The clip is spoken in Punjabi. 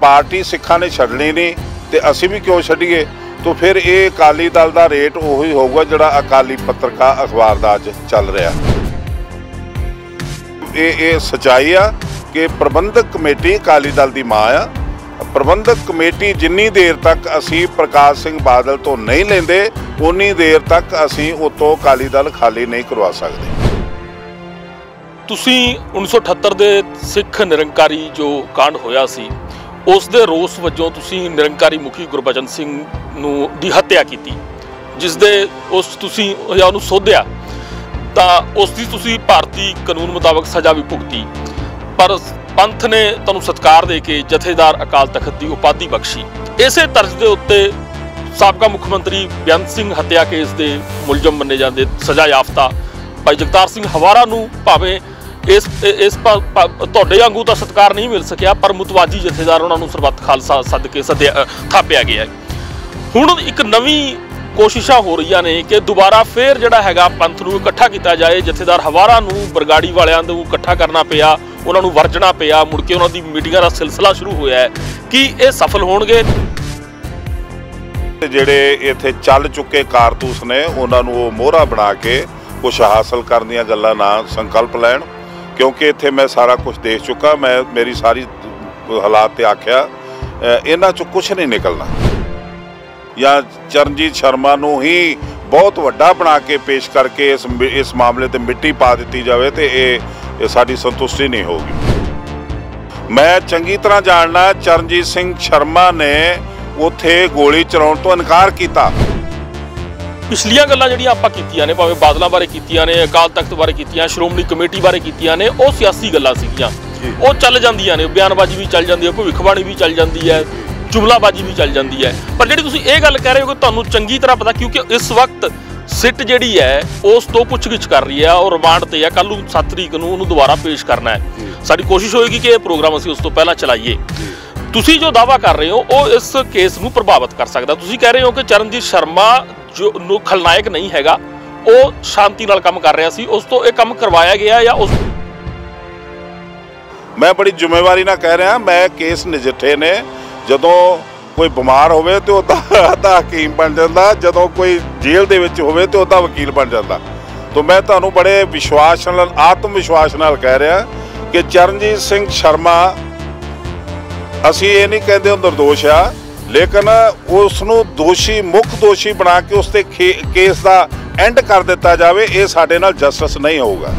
ਪਾਰਟੀ ਸਿੱਖਾਂ ਨੇ ਛੱਡਣੀ ਨਹੀਂ ਤੇ ਅਸੀਂ ਵੀ ਕਿਉਂ ਛੱਡੀਏ? ਤਾਂ ਫਿਰ ਇਹ ਅਕਾਲੀ ਦਲ ਦਾ ਰੇਟ ਉਹੀ ਹੋਊਗਾ ਜਿਹੜਾ ਅਕਾਲੀ ਪੱਤਰਕਾ ਅਖਬਾਰ ਦਾ ਅੱਜ ਚੱਲ ਰਿਹਾ। ਇਹ ਇਹ ਸਚਾਈ ਆ ਕਿ ਪ੍ਰਬੰਧਕ ਕਮੇਟੀ ਅਕਾਲੀ ਦਲ ਦੀ ਮਾਂ ਆ। ਪ੍ਰਬੰਧਕ ਕਮੇਟੀ ਜਿੰਨੀ ਦੇਰ ਤੱਕ ਅਸੀਂ ਪ੍ਰਕਾਸ਼ ਸਿੰਘ ਬਾਦਲ ਤੋਂ ਨਹੀਂ ਲੈਂਦੇ ਉਨੀ ਦੇਰ ਤੱਕ ਅਸੀਂ ਉਤੋਂ ਅਕਾਲੀ ਦਲ ਖਾਲੀ ਨਹੀਂ ਕਰਵਾ ਸਕਦੇ। ਤੁਸੀਂ 1978 ਦੇ ਸਿੱਖ ਨਿਰੰਕਾਰੀ ਜੋ ਕਾਂਡ ਹੋਇਆ ਸੀ ਉਸ ਦੇ ਰੋਸ ਵਜੋਂ ਤੁਸੀਂ ਨਿਰੰਕਾਰੀ ਮੁਖੀ ਗੁਰਬਚਨ ਸਿੰਘ ਨੂੰ ਦੀ ਹੱਤਿਆ ਕੀਤੀ, ਜਿਸ ਦੇ ਉਸ ਤੁਸੀਂ ਜਾਂ ਉਹਨੂੰ ਸੋਧਿਆ, ਤਾਂ ਉਸ ਦੀ ਤੁਸੀਂ ਭਾਰਤੀ ਕਾਨੂੰਨ ਮੁਤਾਬਕ ਸਜ਼ਾ ਵੀ ਭੁਗਤੀ। ਪਰ ਪੰਥ ਨੇ ਤੁਹਾਨੂੰ ਸਤਕਾਰ ਦੇ ਕੇ ਜਥੇਦਾਰ ਅਕਾਲ ਤਖਤ ਦੀ ਉਪਾਧੀ ਬਖਸ਼ੀ। ਇਸੇ ਤਰਜ਼ ਦੇ ਉੱਤੇ ਸਾਬਕਾ ਮੁੱਖ ਮੰਤਰੀ ਬੇਅੰਤ ਸਿੰਘ ਹੱਤਿਆ ਕੇਸ ਦੇ ਮੁਲਜ਼ਮ ਮੰਨੇ ਜਾਂਦੇ ਸਜ਼ਾ ਯਾਫਤਾ। ਭਾਈ ਜਗਤਾਰ ਸਿੰਘ ਹਵਾਰਾ ਨੂੰ ਭਾਵੇਂ ਇਸ ਇਸ ਤੁਹਾਡੇ ਵਾਂਗੂ ਤਾਂ ਸਤਕਾਰ ਨਹੀਂ ਮਿਲ ਸਕਿਆ, ਪਰ ਮੁਤਵਾਜੀ ਜਥੇਦਾਰ ਉਹਨਾਂ ਨੂੰ ਸਰਬੱਤ ਖਾਲਸਾ ਸੱਦ ਕੇ ਸੱਦਿਆ ਥਾਪਿਆ ਗਿਆ ਹੁਣ ਇੱਕ ਨਵੀਂ ਕੋਸ਼ਿਸ਼ਾਂ ਹੋ ਰਹੀਆਂ ਨੇ ਕਿ ਦੁਬਾਰਾ ਫੇਰ ਜਿਹੜਾ ਹੈਗਾ ਪੰਥ ਨੂੰ ਇਕੱਠਾ ਕੀਤਾ ਜਾਏ, ਜਥੇਦਾਰ ਹਵਾਰਾ ਨੂੰ ਬਰਗਾੜੀ ਵਾਲਿਆਂ ਨੂੰ ਇਕੱਠਾ ਕਰਨਾ ਪਿਆ, ਉਹਨਾਂ ਨੂੰ ਵਰਜਣਾ ਪਿਆ, ਮੁੜ ਕੇ ਉਹਨਾਂ ਦੀ ਮੀਟਿੰਗਾਂ ਦਾ ਸਿਲਸਿਲਾ ਸ਼ੁਰੂ ਹੋਇਆ ਹੈ। ਕੀ ਇਹ ਸਫਲ ਹੋਣਗੇ? ਜਿਹੜੇ ਇੱਥੇ ਚੱਲ ਚੁੱਕੇ ਕਾਰਤੂਸ ਨੇ, ਉਹਨਾਂ ਨੂੰ ਉਹ ਮੋਹਰਾ ਬਣਾ ਕੇ ਕੁਝ ਹਾਸਲ ਕਰਨ ਦੀਆਂ ਗੱਲਾਂ ਨਾਲ ਸੰਕਲਪ ਲੈਣ। ਕਿਉਂਕਿ ਇੱਥੇ ਮੈਂ ਸਾਰਾ ਕੁਝ ਦੇਖ ਚੁੱਕਾ, ਮੈਂ ਮੇਰੀ ਸਾਰੀ ਹਾਲਾਤ ਤੇ ਆਖਿਆ ਇਹਨਾਂ ਚੋਂ ਕੁਝ ਨਹੀਂ ਨਿਕਲਣਾ। ਜਾਂ ਚਰਨਜੀਤ ਸ਼ਰਮਾ ਨੂੰ ਹੀ ਬਹੁਤ ਵੱਡਾ ਬਣਾ ਕੇ ਪੇਸ਼ ਕਰਕੇ ਇਸ ਇਸ ਮਾਮਲੇ ਤੇ ਮਿੱਟੀ ਪਾ ਦਿੱਤੀ ਜਾਵੇ ਤੇ ਇਹ ਸਾਡੀ ਸੰਤੁਸ਼ਟੀ ਨਹੀਂ ਹੋਊਗੀ। ਮੈਂ ਚੰਗੀ ਤਰ੍ਹਾਂ ਜਾਣਦਾ ਚਰਨਜੀਤ ਸਿੰਘ ਸ਼ਰਮਾ ਨੇ ਉੱਥੇ ਗੋਲੀ ਚਲਾਉਣ ਤੋਂ ਇਨਕਾਰ ਕੀਤਾ। ਪਿਛਲੀਆਂ ਗੱਲਾਂ ਜਿਹੜੀਆਂ ਆਪਾਂ ਕੀਤੀਆਂ ਨੇ ਭਾਵੇਂ ਬਾਦਲਾਂ ਬਾਰੇ ਕੀਤੀਆਂ ਨੇ ਅਕਾਲ ਤਖਤ ਬਾਰੇ ਕੀਤੀਆਂ ਸ਼੍ਰੋਮਣੀ ਕਮੇਟੀ ਬਾਰੇ ਕੀਤੀਆਂ ਨੇ ਉਹ ਸਿਆਸੀ ਗੱਲਾਂ ਸੀਗੀਆਂ। ਉਹ ਚੱਲ ਜਾਂਦੀਆਂ ਨੇ ਬਿਆਨਬਾਜ਼ੀ ਵੀ ਚੱਲ ਜਾਂਦੀ ਹੈ ਭਵਿੱਖਬਾਣੀ ਵੀ ਚੱਲ ਜਾਂਦੀ ਹੈ ਜੁਮਲਾਬਾਜ਼ੀ ਵੀ ਚੱਲ ਜਾਂਦੀ ਹੈ। ਪਰ ਜਿਹੜੀ ਤੁਸੀਂ ਇਹ ਗੱਲ ਕਹਿ ਰਹੇ ਹੋ ਕਿ ਤੁਹਾਨੂੰ ਚੰਗੀ ਤਰ੍ਹਾਂ ਪਤਾ ਕਿਉਂਕਿ ਇਸ ਵਕਤ ਸਿੱਟ ਜਿਹੜੀ ਹੈ ਉਸ ਤੋਂ ਪੁੱਛਗਿੱਛ ਕਰ ਰਹੀ ਹੈ ਉਹ ਰਿਮਾਂਡ ਤੇ ਹੈ ਕੱਲ ਨੂੰ 7 ਤਰੀਕ ਨੂੰ ਉਹਨੂੰ ਦੁਬਾਰਾ ਪੇਸ਼ ਕਰਨਾ ਹੈ। ਸਾਡੀ ਕੋਸ਼ਿਸ਼ ਹੋਏਗੀ ਕਿ ਇਹ ਪ੍ਰੋਗਰਾਮ ਅਸੀਂ ਉਸ ਤੋਂ ਪਹਿਲਾਂ ਚਲਾਈਏ। ਤੁਸੀਂ ਜੋ ਦਾਵਾ ਕਰ ਰਹੇ ਹੋ ਉਹ ਇਸ ਕੇਸ ਨੂੰ ਪ੍ਰਭਾਵਿਤ ਕਰ ਸਕਦਾ। ਤੁਸੀਂ ਕਹਿ ਰਹੇ ਹੋ ਕਿ ਚਰਨਜੀਤ ਸ਼ਰਮਾ ਜੋ ਨੂੰ ਖਲਨਾਇਕ ਨਹੀਂ ਹੈਗਾ, ਉਹ ਸ਼ਾਂਤੀ ਨਾਲ ਕੰਮ ਕਰ ਰਿਹਾ ਸੀ, ਉਸ ਤੋਂ ਇਹ ਕੰਮ ਕਰਵਾਇਆ ਗਿਆ ਜਾਂ ਉਸ ਮੈਂ ਬੜੀ ਜ਼ਿੰਮੇਵਾਰੀ ਨਾਲ ਕਹਿ ਰਿਹਾ, ਮੈਂ ਕੇਸ ਨਜਿੱਠੇ ਨੇ, ਜਦੋਂ ਕੋਈ ਬਿਮਾਰ ਹੋਵੇ ਤੇ ਉਹਦਾ ਉਹਦਾ ਹਕੀਮ ਬਣ ਜਾਂਦਾ, ਜਦੋਂ ਕੋਈ ਜੇਲ੍ਹ ਦੇ ਵਿੱਚ ਹੋਵੇ ਤੇ ਉਹਦਾ ਵਕੀਲ ਬਣ ਜਾਂਦਾ। ਤੋਂ ਮੈਂ ਤੁਹਾਨੂੰ ਬੜੇ ਵਿਸ਼ਵਾਸ ਨਾਲ, ਆਤਮ ਵਿਸ਼ਵਾਸ ਨਾਲ ਕਹਿ ਰਿਹਾ ਕਿ ਚਰਨਜੀਤ ਸਿੰਘ ਸ਼ਰਮਾ, ਅਸੀਂ ਇਹ ਨਹੀਂ ਕਹਿੰਦੇ ਉਹ ਨਿਰਦੋਸ਼ ਆ ਲੇਕਿਨ ਉਸ ਨੂੰ ਦੋਸ਼ੀ, ਮੁੱਖ ਦੋਸ਼ੀ ਬਣਾ ਕੇ ਉਸ ਤੇ ਖੇ- ਕੇਸ ਦਾ ਐਂਡ ਕਰ ਦਿੱਤਾ ਜਾਵੇ, ਇਹ ਸਾਡੇ ਨਾਲ ਜਸਟਿਸ ਨਹੀਂ ਹੋਊਗਾ।